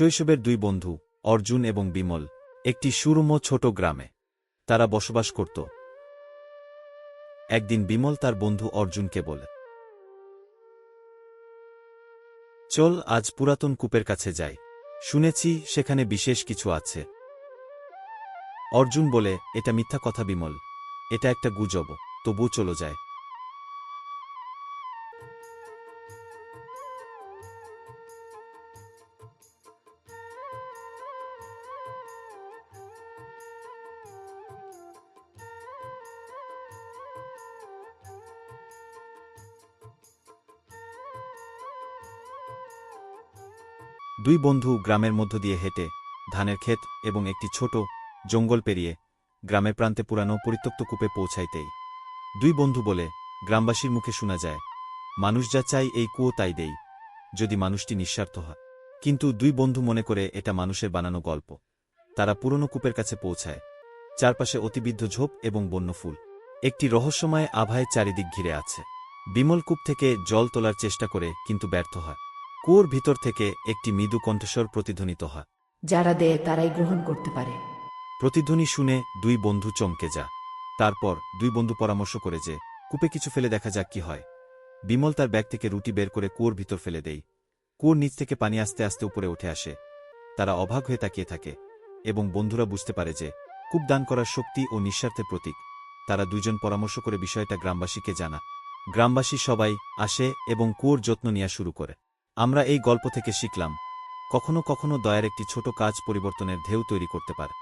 শৈশবের দুই বন্ধু, অর্জুন এবং বিমল, একটি সুরম ছোট গ্রামে। তারা বসবাস করত। একদিন বিমল তার বন্ধু অর্জুনকে বলে, চল, আজ পুরাতন কূপের কাছে যাই। শুনেছি সেখানে বিশেষ কিছু আছে। অর্জুন বলে, এটা মিথ্যা কথা বিমল। এটা একটা গুজব। তবু চলো যায় দুই বন্ধু গ্রামের মধ্য দিয়ে হেঁটে, ধানের ক্ষেত এবং একটি ছোট জঙ্গল পেরিয়ে গ্রামের প্রান্তে পুরানো পরিত্যক্ত কূপে পৌঁছাইতেই দুই বন্ধু বলে গ্রামবাসীর মুখে শোনা যায়, মানুষ যা চাই এই কুয়ো তাই দেই, যদি মানুষটি নিঃস্বার্থ হয়। কিন্তু দুই বন্ধু মনে করে এটা মানুষের বানানো গল্প। তারা পুরনো কূপের কাছে পৌঁছায়, চারপাশে অতিবিদ্ধ ঝোপ এবং বন্য ফুল। একটি রহস্যময় আভায় চারিদিক ঘিরে আছে। বিমল কূপ থেকে জল তোলার চেষ্টা করে কিন্তু ব্যর্থ হয়। কুয়োর ভিতর থেকে একটি মৃদু কণ্ঠস্বর প্রতিধ্বনিত হয়। যারা দেয় তারাই গ্রহণ করতে পারে। প্রতিধ্বনি শুনে দুই বন্ধু চমকে যা। তারপর দুই বন্ধু পরামর্শ করে যে কূপে কিছু ফেলে দেখা যাক কি হয়। বিমল তার ব্যাগ থেকে রুটি বের করে কুয়োর ভিতর ফেলে দেই। কুয়োর নিচ থেকে পানি আস্তে আস্তে উপরে উঠে আসে। তারা অবাক হয়ে তাকিয়ে থাকে এবং বন্ধুরা বুঝতে পারে যে কূপ দান করার শক্তি ও নিঃস্বার্থের প্রতীক। তারা দুইজন পরামর্শ করে বিষয়টা গ্রামবাসীকে জানা। গ্রামবাসী সবাই আসে এবং কুয়োর যত্ন নেওয়া শুরু করে। আমরা এই গল্প থেকে শিখলাম, কখনো কখনো দয়ার একটি ছোট কাজ পরিবর্তনের ঢেউ তৈরি করতে পারে।